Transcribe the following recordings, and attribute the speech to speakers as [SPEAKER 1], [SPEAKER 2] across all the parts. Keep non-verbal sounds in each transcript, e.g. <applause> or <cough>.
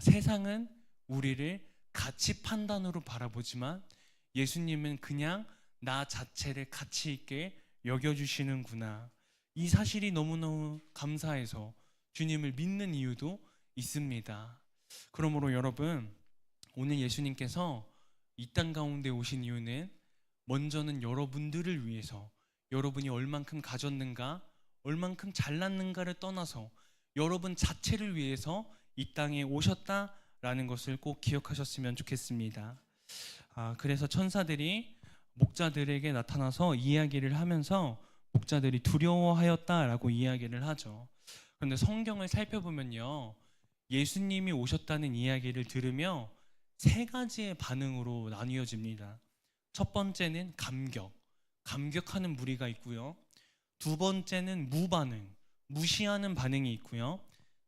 [SPEAKER 1] 세상은 우리를 가치 판단으로 바라보지만 예수님은 그냥 나 자체를 가치 있게 여겨주시는구나. 이 사실이 너무너무 감사해서 주님을 믿는 이유도 있습니다. 그러므로 여러분, 오늘 예수님께서 이 땅 가운데 오신 이유는 먼저는 여러분들을 위해서 여러분이 얼만큼 가졌는가, 얼만큼 잘났는가를 떠나서 여러분 자체를 위해서 이 땅에 오셨다라는 것을 꼭 기억하셨으면 좋겠습니다. 아, 그래서 천사들이 목자들에게 나타나서 이야기를 하면서 목자들이 두려워하였다라고 이야기를 하죠. 그런데 성경을 살펴보면요. 예수님이 오셨다는 이야기를 들으며 세 가지의 반응으로 나뉘어집니다. 첫 번째는 감격, 감격하는 무리가 있고요. 두 번째는 무반응, 무시하는 반응이 있고요.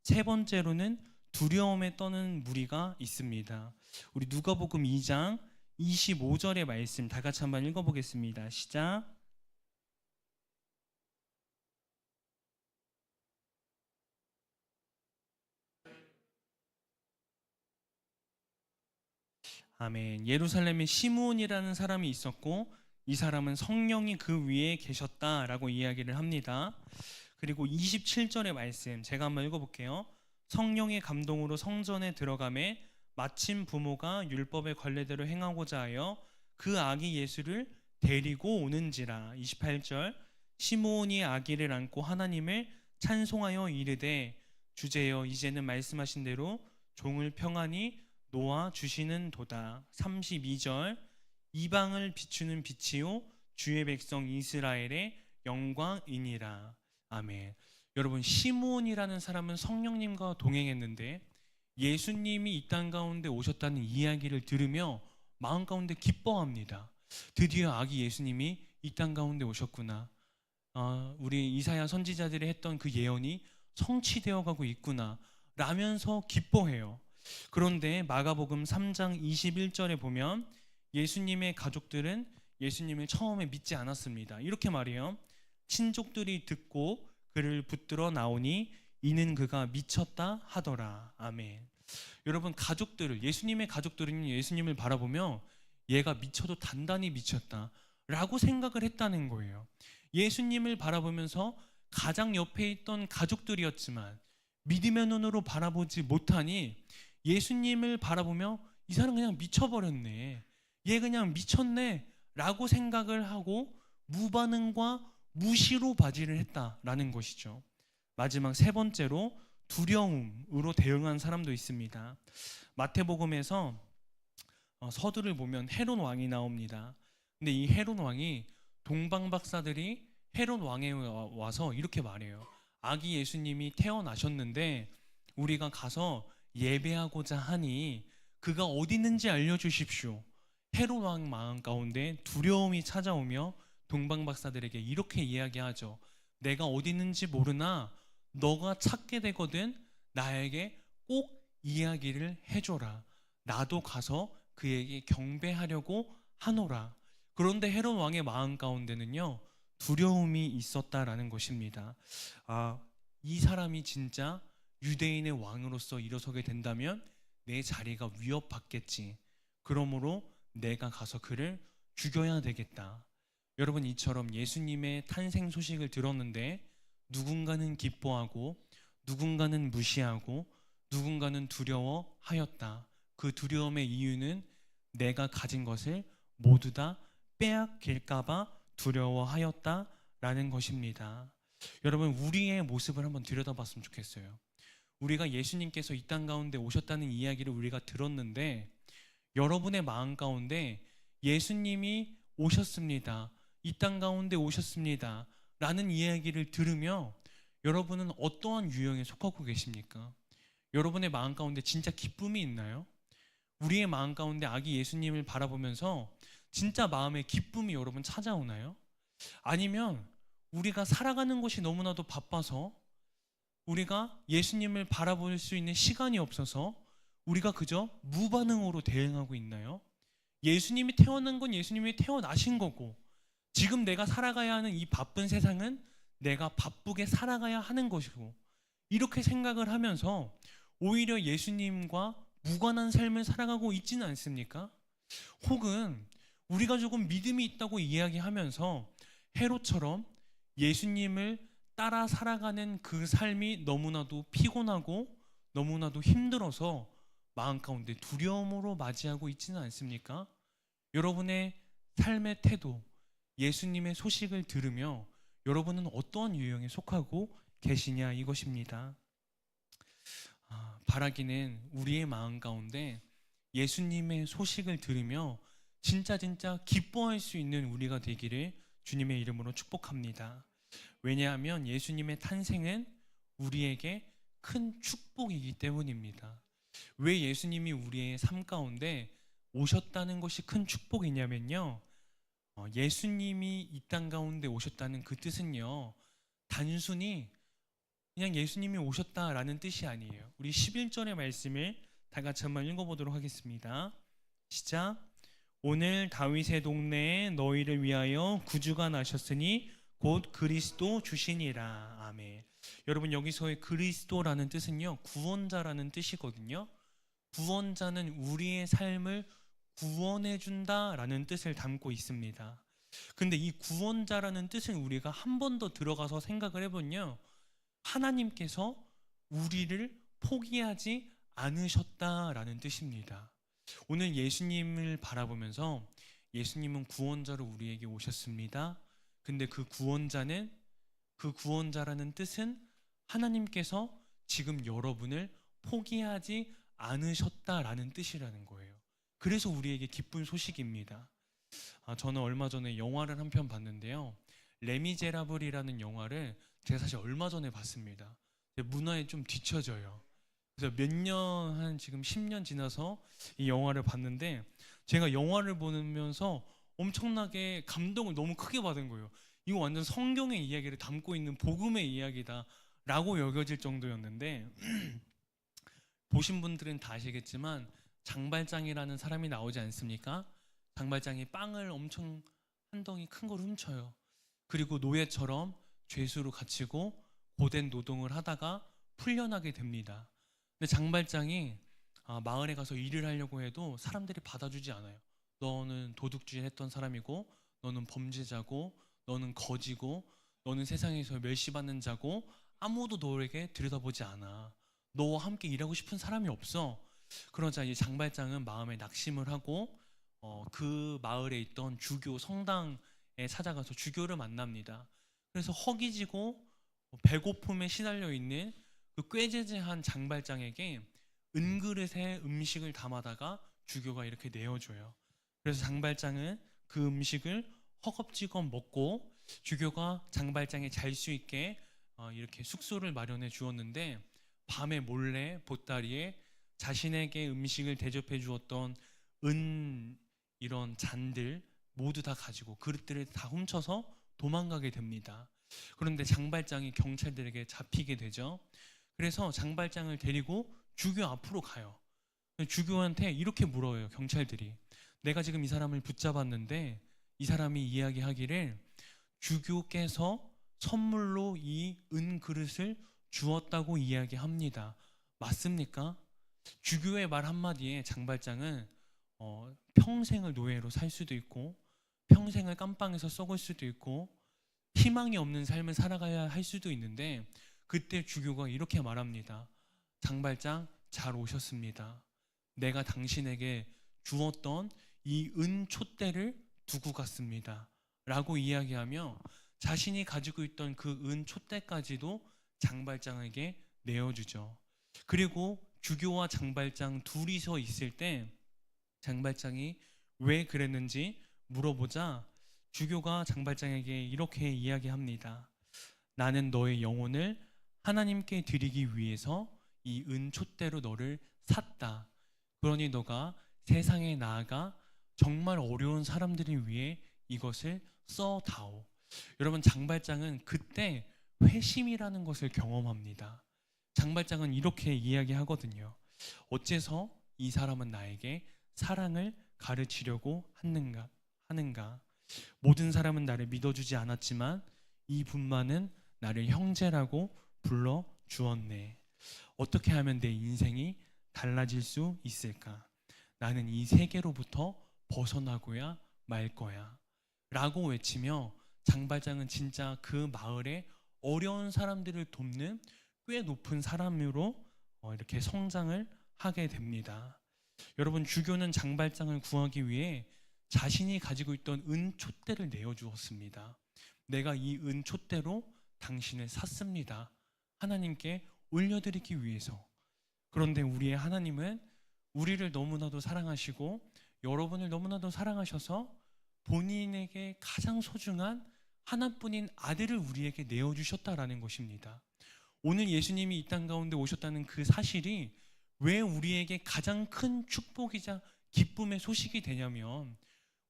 [SPEAKER 1] 세 번째로는 두려움에 떠는 무리가 있습니다. 우리 누가복음 2장 25절의 말씀 다 같이 한번 읽어보겠습니다. 시작. 아멘. 예루살렘에 시므온이라는 사람이 있었고 이 사람은 성령이 그 위에 계셨다라고 이야기를 합니다. 그리고 27절의 말씀 제가 한번 읽어볼게요. 성령의 감동으로 성전에 들어가매 마침 부모가 율법의 관례대로 행하고자 하여 그 아기 예수를 데리고 오는지라. 28절 시므온이 아기를 안고 하나님을 찬송하여 이르되 주제여 이제는 말씀하신 대로 종을 평안히 놓아 주시는 도다. 32절 이방을 비추는 빛이요 주의 백성 이스라엘의 영광이니라. 아멘 여러분 시므온이라는 사람은 성령님과 동행했는데 예수님이 이 땅 가운데 오셨다는 이야기를 들으며 마음 가운데 기뻐합니다. 드디어 아기 예수님이 이 땅 가운데 오셨구나. 아, 우리 이사야 선지자들이 했던 그 예언이 성취되어 가고 있구나. 라면서 기뻐해요. 그런데 마가복음 3장 21절에 보면 예수님의 가족들은 예수님을 처음에 믿지 않았습니다. 이렇게 말해요. 친족들이 듣고 그를 붙들어 나오니 이는 그가 미쳤다 하더라. 아멘. 여러분 가족들을 예수님의 가족들은 예수님을 바라보며 얘가 미쳐도 단단히 미쳤다라고 생각을 했다는 거예요. 예수님을 바라보면서 가장 옆에 있던 가족들이었지만 믿음의 눈으로 바라보지 못하니 예수님을 바라보며 이 사람 그냥 미쳐버렸네. 얘 그냥 미쳤네 라고 생각을 하고 무반응과 무시로 바지를 했다라는 것이죠. 마지막 세 번째로 두려움으로 대응한 사람도 있습니다. 마태복음에서 어, 서두를 보면 헤론 왕이 나옵니다. 근데 이 헤론 왕이 동방 박사들이 헤론 왕에 와서 이렇게 말해요. 아기 예수님이 태어나셨는데 우리가 가서 예배하고자 하니 그가 어디 있는지 알려 주십시오. 헤론 왕 마음 가운데 두려움이 찾아오며 동방 박사들에게 이렇게 이야기하죠. 내가 어디 있는지 모르나 너가 찾게 되거든 나에게 꼭 이야기를 해줘라. 나도 가서 그에게 경배하려고 하노라. 그런데 헤론 왕의 마음 가운데는요 두려움이 있었다라는 것입니다. 아, 이 사람이 진짜 유대인의 왕으로서 일어서게 된다면 내 자리가 위협받겠지. 그러므로 내가 가서 그를 죽여야 되겠다. 여러분 이처럼 예수님의 탄생 소식을 들었는데 누군가는 기뻐하고 누군가는 무시하고 누군가는 두려워하였다. 그 두려움의 이유는 내가 가진 것을 모두 다 빼앗길까봐 두려워하였다라는 것입니다. 여러분 우리의 모습을 한번 들여다봤으면 좋겠어요. 우리가 예수님께서 이 땅 가운데 오셨다는 이야기를 우리가 들었는데 여러분의 마음 가운데 예수님이 오셨습니다. 이 땅 가운데 오셨습니다. 라는 이야기를 들으며 여러분은 어떠한 유형에 속하고 계십니까? 여러분의 마음 가운데 진짜 기쁨이 있나요? 우리의 마음 가운데 아기 예수님을 바라보면서 진짜 마음에 기쁨이 여러분 찾아오나요? 아니면 우리가 살아가는 것이 너무나도 바빠서 우리가 예수님을 바라볼 수 있는 시간이 없어서 우리가 그저 무반응으로 대응하고 있나요? 예수님이 태어난 건 예수님이 태어나신 거고 지금 내가 살아가야 하는 이 바쁜 세상은 내가 바쁘게 살아가야 하는 것이고 이렇게 생각을 하면서 오히려 예수님과 무관한 삶을 살아가고 있지는 않습니까? 혹은 우리가 조금 믿음이 있다고 이야기하면서 헤롯처럼 예수님을 따라 살아가는 그 삶이 너무나도 피곤하고 너무나도 힘들어서 마음 가운데 두려움으로 맞이하고 있지는 않습니까? 여러분의 삶의 태도, 예수님의 소식을 들으며 여러분은 어떠한 유형에 속하고 계시냐 이것입니다. 아, 바라기는 우리의 마음 가운데 예수님의 소식을 들으며 진짜 진짜 기뻐할 수 있는 우리가 되기를 주님의 이름으로 축복합니다. 왜냐하면 예수님의 탄생은 우리에게 큰 축복이기 때문입니다. 왜 예수님이 우리의 삶 가운데 오셨다는 것이 큰 축복이냐면요. 어, 예수님이 이 땅 가운데 오셨다는 그 뜻은요. 단순히 그냥 예수님이 오셨다라는 뜻이 아니에요. 우리 11절의 말씀을 다 같이 한번 읽어보도록 하겠습니다. 시작. 오늘 다윗의 동네에 너희를 위하여 구주가 나셨으니 곧 그리스도 주시니라. 아멘. 여러분 여기서의 그리스도라는 뜻은요. 구원자라는 뜻이거든요. 구원자는 우리의 삶을 구원해 준다라는 뜻을 담고 있습니다. 근데 이 구원자라는 뜻은 우리가 한 번 더 들어가서 생각을 해보면요. 하나님께서 우리를 포기하지 않으셨다라는 뜻입니다. 오늘 예수님을 바라보면서 예수님은 구원자로 우리에게 오셨습니다. 근데 그 구원자는 그 구원자라는 뜻은 하나님께서 지금 여러분을 포기하지 않으셨다라는 뜻이라는 거예요. 그래서 우리에게 기쁜 소식입니다. 아, 저는 얼마 전에 영화를 한 편 봤는데요. 레미제라블이라는 영화를 제가 사실 얼마 전에 봤습니다. 문화에 좀 뒤처져요. 그래서 몇 년 한 지금 10년 지나서 이 영화를 봤는데 제가 영화를 보면서 엄청나게 감동을 너무 크게 받은 거예요. 이거 완전 성경의 이야기를 담고 있는 복음의 이야기다라고 여겨질 정도였는데 <clears throat> 보신 분들은 다 아시겠지만 장발장이라는 사람이 나오지 않습니까? 장발장이 빵을 엄청 한 덩이 큰 걸 훔쳐요. 그리고 노예처럼 죄수로 갇히고 고된 노동을 하다가 풀려나게 됩니다. 근데 장발장이 아, 마을에 가서 일을 하려고 해도 사람들이 받아주지 않아요. 너는 도둑질 했던 사람이고, 너는 범죄자고, 너는 거지고, 너는 세상에서 멸시받는 자고, 아무도 너에게 들여다보지 않아. 너와 함께 일하고 싶은 사람이 없어. 그러자 이 장발장은 마음에 낙심을 하고 어, 그 마을에 있던 주교 성당에 찾아가서 주교를 만납니다. 그래서 허기지고 배고픔에 시달려 있는 그 꾀죄죄한 장발장에게 은그릇에 음식을 담아다가 주교가 이렇게 내어줘요. 그래서 장발장은 그 음식을 허겁지겁 먹고 주교가 장발장이 잘수 있게 어, 이렇게 숙소를 마련해 주었는데 밤에 몰래 보따리에 자신에게 음식을 대접해 주었던 은 이런 잔들 모두 다 가지고 그릇들을 다 훔쳐서 도망가게 됩니다. 그런데 장발장이 경찰들에게 잡히게 되죠. 그래서 장발장을 데리고 주교 앞으로 가요. 주교한테 이렇게 물어요. 경찰들이. 내가 지금 이 사람을 붙잡았는데 이 사람이 이야기하기를 주교께서 선물로 이 은 그릇을 주었다고 이야기합니다. 맞습니까? 주교의 말 한마디에 장발장은 어, 평생을 노예로 살 수도 있고 평생을 깜빵에서 썩을 수도 있고 희망이 없는 삶을 살아가야 할 수도 있는데 그때 주교가 이렇게 말합니다. 장발장 잘 오셨습니다. 내가 당신에게 주었던 이 은 촛대를 두고 갔습니다. 라고 이야기하며 자신이 가지고 있던 그 은 촛대까지도 장발장에게 내어주죠. 그리고 주교와 장발장 둘이서 있을 때 장발장이 왜 그랬는지 물어보자 주교가 장발장에게 이렇게 이야기합니다. 나는 너의 영혼을 하나님께 드리기 위해서 이 은촛대로 너를 샀다. 그러니 너가 세상에 나아가 정말 어려운 사람들을 위해 이것을 써다오. 여러분 장발장은 그때 회심이라는 것을 경험합니다. 장발장은 이렇게 이야기하거든요. 어째서 이 사람은 나에게 사랑을 가르치려고 하는가? 하는가? 모든 사람은 나를 믿어주지 않았지만 이 분만은 나를 형제라고 불러 주었네. 어떻게 하면 내 인생이 달라질 수 있을까? 나는 이 세계로부터 벗어나고야 말 거야. 라고 외치며 장발장은 진짜 그 마을에 어려운 사람들을 돕는 꽤 높은 사람으로 어, 이렇게 성장을 하게 됩니다. 여러분 주교는 장발장을 구하기 위해 자신이 가지고 있던 은촛대를 내어주었습니다. 내가 이 은촛대로 당신을 샀습니다. 하나님께 올려드리기 위해서. 그런데 우리의 하나님은 우리를 너무나도 사랑하시고 여러분을 너무나도 사랑하셔서 본인에게 가장 소중한 하나뿐인 아들을 우리에게 내어주셨다라는 것입니다. 오늘 예수님이 이 땅 가운데 오셨다는 그 사실이 왜 우리에게 가장 큰 축복이자 기쁨의 소식이 되냐면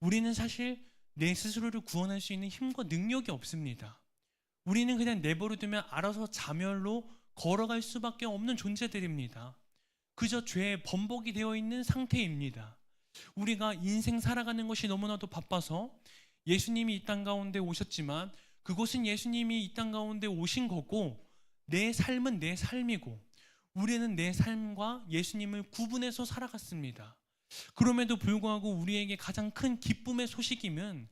[SPEAKER 1] 우리는 사실 내 스스로를 구원할 수 있는 힘과 능력이 없습니다. 우리는 그냥 내버려 두면 알아서 자멸로 걸어갈 수밖에 없는 존재들입니다. 그저 죄의 번복이 되어 있는 상태입니다. 우리가 인생 살아가는 것이 너무나도 바빠서 예수님이 이 땅 가운데 오셨지만 그곳은 예수님이 이 땅 가운데 오신 거고 내 삶은 내 삶이고 우리는 내 삶과 예수님을 구분해서 살아갔습니다. 그럼에도 불구하고 우리에게 가장 큰 기쁨의 소식임은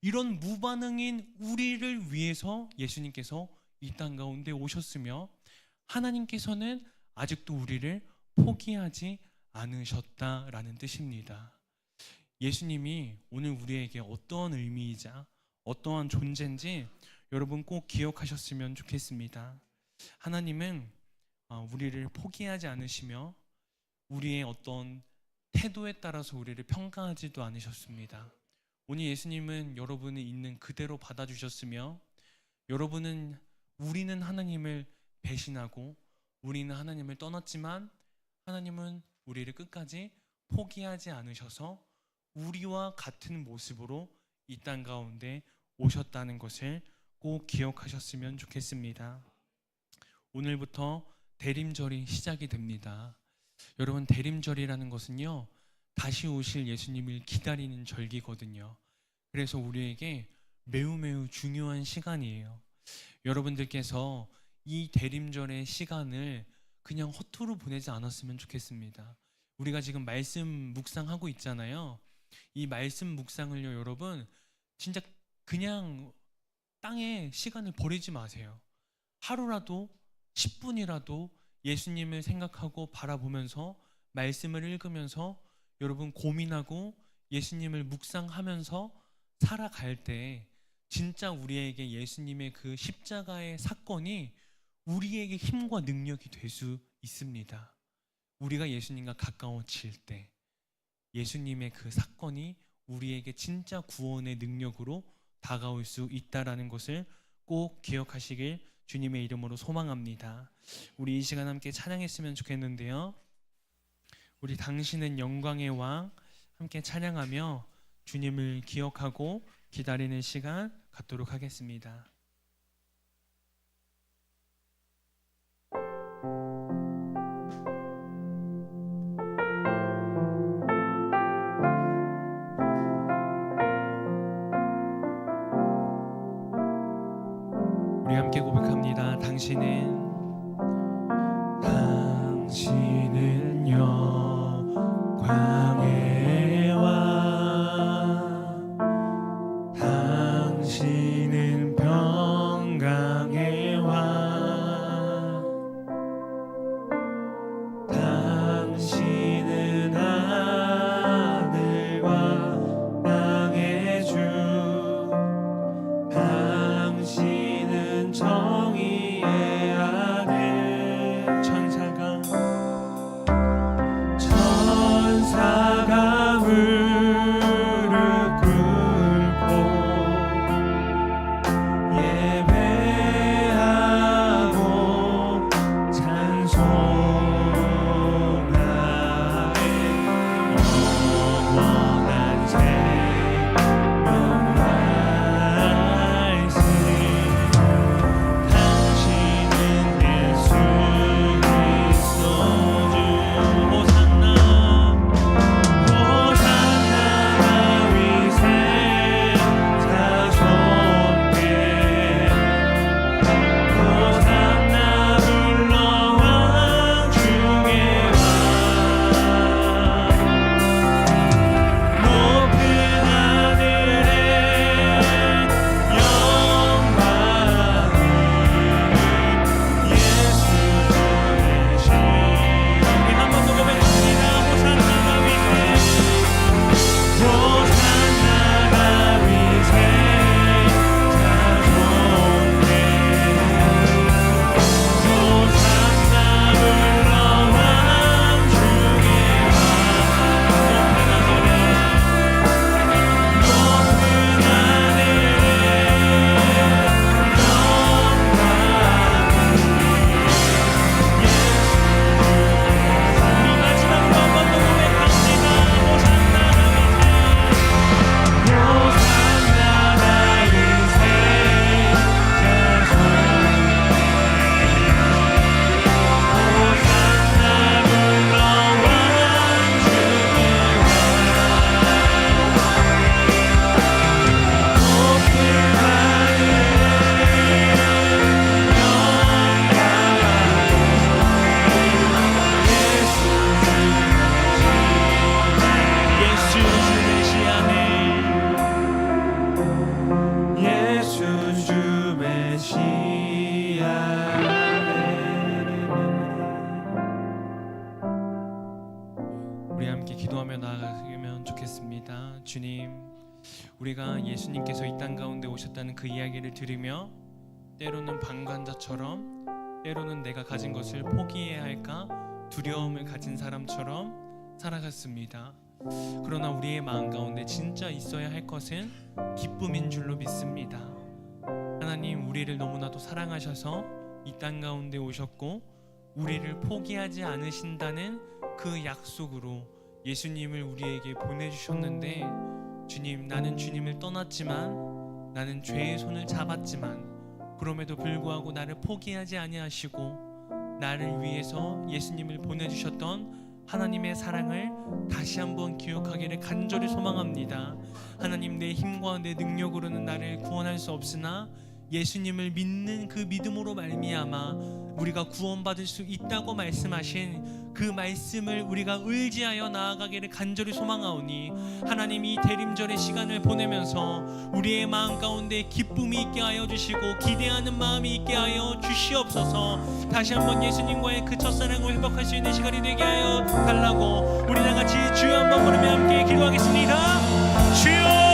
[SPEAKER 1] 이런 무반응인 우리를 위해서 예수님께서 이 땅 가운데 오셨으며 하나님께서는 아직도 우리를 포기하지 않으셨다라는 뜻입니다. 예수님이 오늘 우리에게 어떠한 의미이자 어떠한 존재인지 여러분 꼭 기억하셨으면 좋겠습니다. 하나님은 어, 우리를 포기하지 않으시며 우리의 어떤 태도에 따라서 우리를 평가하지도 않으셨습니다. 오늘 예수님은 여러분이 있는 그대로 받아주셨으며 여러분은 우리는 하나님을 배신하고 우리는 하나님을 떠났지만 하나님은 우리를 끝까지 포기하지 않으셔서 우리와 같은 모습으로 이 땅 가운데 오셨다는 것을 꼭 기억하셨으면 좋겠습니다. 오늘부터 대림절이 시작이 됩니다. 여러분 대림절이라는 것은요 다시 오실 예수님을 기다리는 절기거든요. 그래서 우리에게 매우 매우 중요한 시간이에요. 여러분들께서 이 대림절의 시간을 그냥 허투루 보내지 않았으면 좋겠습니다. 우리가 지금 말씀 묵상하고 있잖아요. 이 말씀 묵상을요, 여러분, 진짜 그냥 땅에 시간을 버리지 마세요. 하루라도 10분이라도 예수님을 생각하고 바라보면서 말씀을 읽으면서 여러분 고민하고 예수님을 묵상하면서 살아갈 때 진짜 우리에게 예수님의 그 십자가의 사건이 우리에게 힘과 능력이 될 수 있습니다. 우리가 예수님과 가까워질 때 예수님의 그 사건이 우리에게 진짜 구원의 능력으로 다가올 수 있다라는 것을 꼭 기억하시길 주님의 이름으로 소망합니다. 우리 이 시간 함께 찬양했으면 좋겠는데요. 우리 당신은 영광의 왕 함께 찬양하며 주님을 기억하고 기다리는 시간 갖도록 하겠습니다. 고백합 예수님께서 이 땅 가운데 오셨다는 그 이야기를 들으며 때로는 방관자처럼 때로는 내가 가진 것을 포기해야 할까 두려움을 가진 사람처럼 살아갔습니다. 그러나 우리의 마음 가운데 진짜 있어야 할 것은 기쁨인 줄로 믿습니다. 하나님 우리를 너무나도 사랑하셔서 이 땅 가운데 오셨고 우리를 포기하지 않으신다는 그 약속으로 예수님을 우리에게 보내주셨는데 주님 나는 주님을 떠났지만 나는 죄의 손을 잡았지만 그럼에도 불구하고 나를 포기하지 아니하시고 나를 위해서 예수님을 보내주셨던 하나님의 사랑을 다시 한번 기억하기를 간절히 소망합니다. 하나님 내 힘과 내 능력으로는 나를 구원할 수 없으나 예수님을 믿는 그 믿음으로 말미암아 우리가 구원받을 수 있다고 말씀하신 그 말씀을 우리가 의지하여 나아가기를 간절히 소망하오니 하나님 이 대림절의 시간을 보내면서 우리의 마음 가운데 기쁨이 있게 하여 주시고 기대하는 마음이 있게 하여 주시옵소서. 다시 한번 예수님과의 그 첫사랑을 회복할 수 있는 시간이 되게 하여 달라고 우리 다 같이 주여 한번 부르며 함께 기도하겠습니다. 주여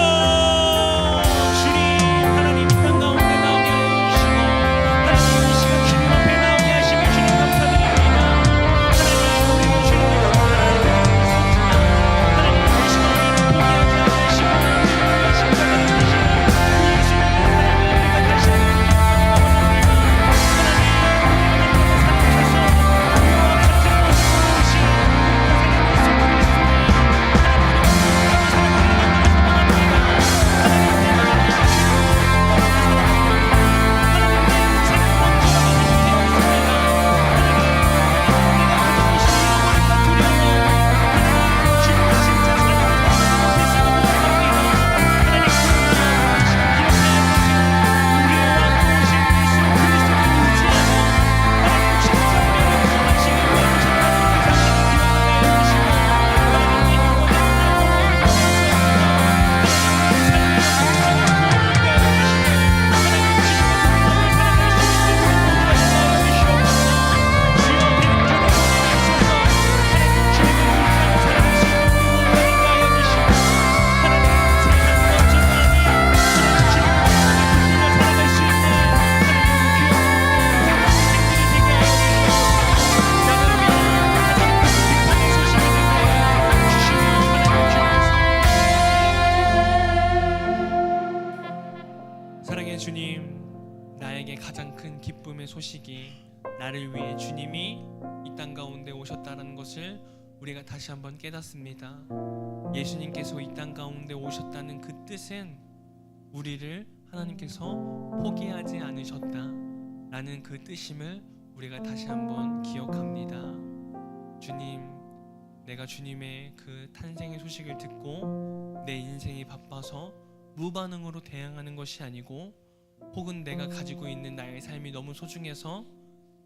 [SPEAKER 1] 가장 큰 기쁨의 소식이 나를 위해 주님이 이 땅 가운데 오셨다는 것을 우리가 다시 한번 깨닫습니다. 예수님께서 이 땅 가운데 오셨다는 그 뜻은 우리를 하나님께서 포기하지 않으셨다라는 그 뜻임을 우리가 다시 한번 기억합니다. 주님, 내가 주님의 그 탄생의 소식을 듣고 내 인생이 바빠서 무반응으로 대항하는 것이 아니고 혹은 내가 가지고 있는 나의 삶이 너무 소중해서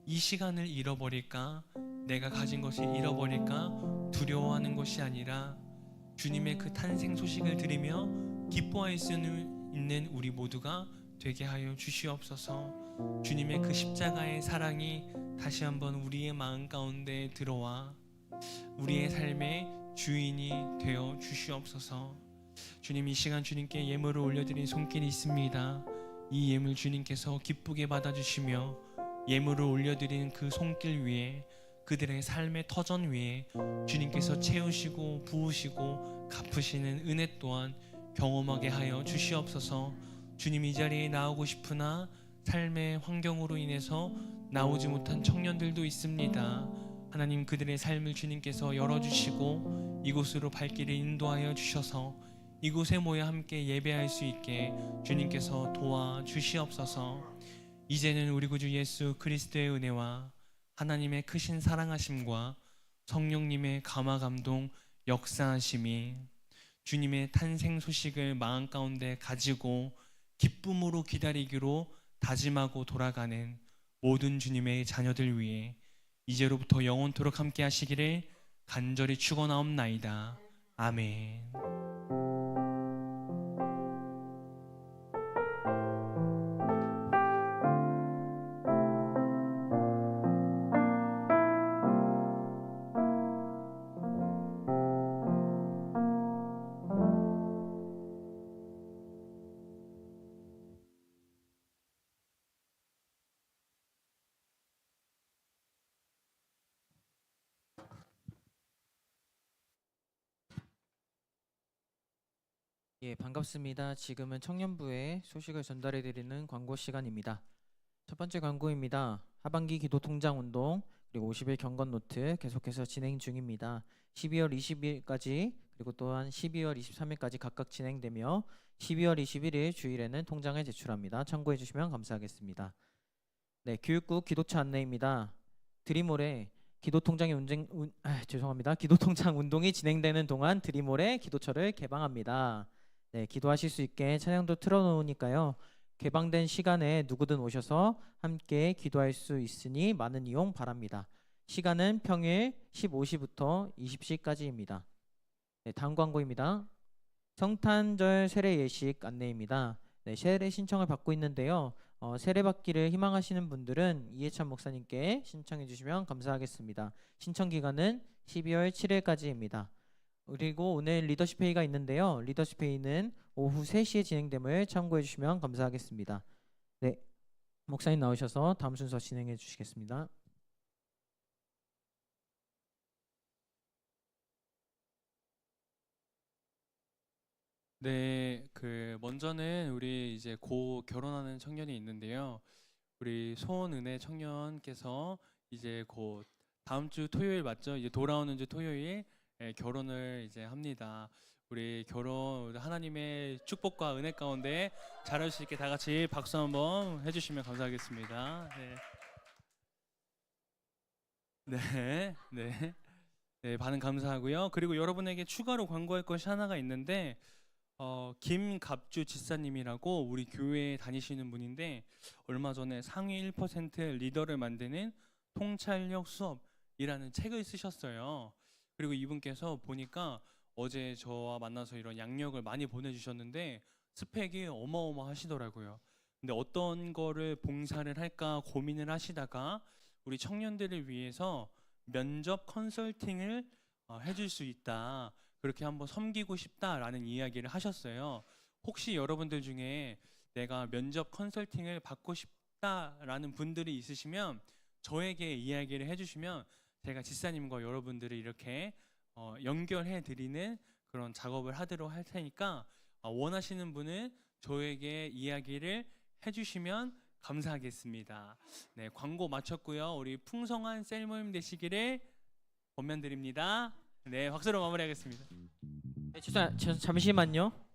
[SPEAKER 1] 이 시간을 잃어버릴까? 내가 가진 것을 잃어버릴까? 두려워하는 것이 아니라 주님의 그 탄생 소식을 들으며 기뻐할 수 있는 우리 모두가 되게 하여 주시옵소서. 주님의 그 십자가의 사랑이 다시 한번 우리의 마음 가운데 들어와 우리의 삶의 주인이 되어 주시옵소서. 주님 이 시간 주님께 예물을 올려드린 손길이 있습니다. 이 예물 주님께서 기쁘게 받아주시며 예물을 올려드린 그 손길 위에 그들의 삶의 터전 위에 주님께서 채우시고 부으시고 갚으시는 은혜 또한 경험하게 하여 주시옵소서. 주님 이 자리에 나오고 싶으나 삶의 환경으로 인해서 나오지 못한 청년들도 있습니다. 하나님 그들의 삶을 주님께서 열어주시고 이곳으로 발길을 인도하여 주셔서 이곳에 모여 함께 예배할 수 있게 주님께서 도와 주시옵소서. 이제는 우리 구주 예수 그리스도의 은혜와 하나님의 크신 사랑하심과 성령님의 감화 감동 역사하심이 주님의 탄생 소식을 마음 가운데 가지고 기쁨으로 기다리기로 다짐하고 돌아가는 모든 주님의 자녀들 위해 이제로부터 영원토록 함께 하시기를 간절히 축원하옵나이다. 아멘.
[SPEAKER 2] 예, 반갑습니다. 지금은 청년부의 소식을 전달해 드리는 광고 시간입니다. 첫 번째 광고입니다. 하반기 기도 통장 운동 그리고 50일 경건 노트 계속해서 진행 중입니다. 12월 20일까지 그리고 또한 12월 23일까지 각각 진행되며 12월 21일 주일에는 통장을 제출합니다. 참고해 주시면 감사하겠습니다. 네, 교육국 기도처 안내입니다. 드림홀에 기도 통장의 운쟁 운, 아, 죄송합니다. 기도 통장 운동이 진행되는 동안 드림홀에 기도처를 개방합니다. 네, 기도하실 수 있게 찬양도 틀어놓으니까요. 개방된 시간에 누구든 오셔서 함께 기도할 수 있으니 많은 이용 바랍니다. 시간은 평일 15시부터 20시까지입니다. 네, 다음 광고입니다. 성탄절 세례 예식 안내입니다. 네, 세례 신청을 받고 있는데요. 어, 세례 받기를 희망하시는 분들은 이해찬 목사님께 신청해 주시면 감사하겠습니다. 신청 기간은 12월 7일까지입니다. 그리고 오늘 리더십 회의가 있는데요. 리더십 회의는 오후 3시에 진행됨을 참고해 주시면 감사하겠습니다. 네. 목사님 나오셔서 다음 순서 진행해 주시겠습니다.
[SPEAKER 1] 네, 그 먼저는 우리 이제 고 결혼하는 청년이 있는데요. 우리 소은은혜 청년께서 이제 곧 다음 주 토요일 맞죠? 이제 돌아오는 주 토요일 예, 결혼을 이제 합니다. 우리 결혼 하나님의 축복과 은혜 가운데 잘할 수 있게 다 같이 박수 한번 해주시면 감사하겠습니다. 네. 네, 네, 네, 반응 감사하고요. 그리고 여러분에게 추가로 광고할 것이 하나가 있는데 어, 김갑주 지사님이라고 우리 교회에 다니시는 분인데 얼마 전에 상위 1% 리더를 만드는 통찰력 수업이라는 책을 쓰셨어요. 그리고 이분께서 보니까 어제 저와 만나서 이런 양력을 많이 보내주셨는데 스펙이 어마어마하시더라고요. 근데 어떤 거를 봉사를 할까 고민을 하시다가 우리 청년들을 위해서 면접 컨설팅을 어, 해줄 수 있다. 그렇게 한번 섬기고 싶다라는 이야기를 하셨어요. 혹시 여러분들 중에 내가 면접 컨설팅을 받고 싶다라는 분들이 있으시면 저에게 이야기를 해주시면 제가 지사님과 여러분들을 이렇게 어, 연결해 드리는 그런 작업을 하도록 할 테니까 어, 원하시는 분은 저에게 이야기를 해주시면 감사하겠습니다. 네, 광고 마쳤고요. 우리 풍성한 셀 모임 되시기를 권면드립니다. 네, 박수로 마무리하겠습니다.
[SPEAKER 2] 네, 죄송, 죄- 잠시만요.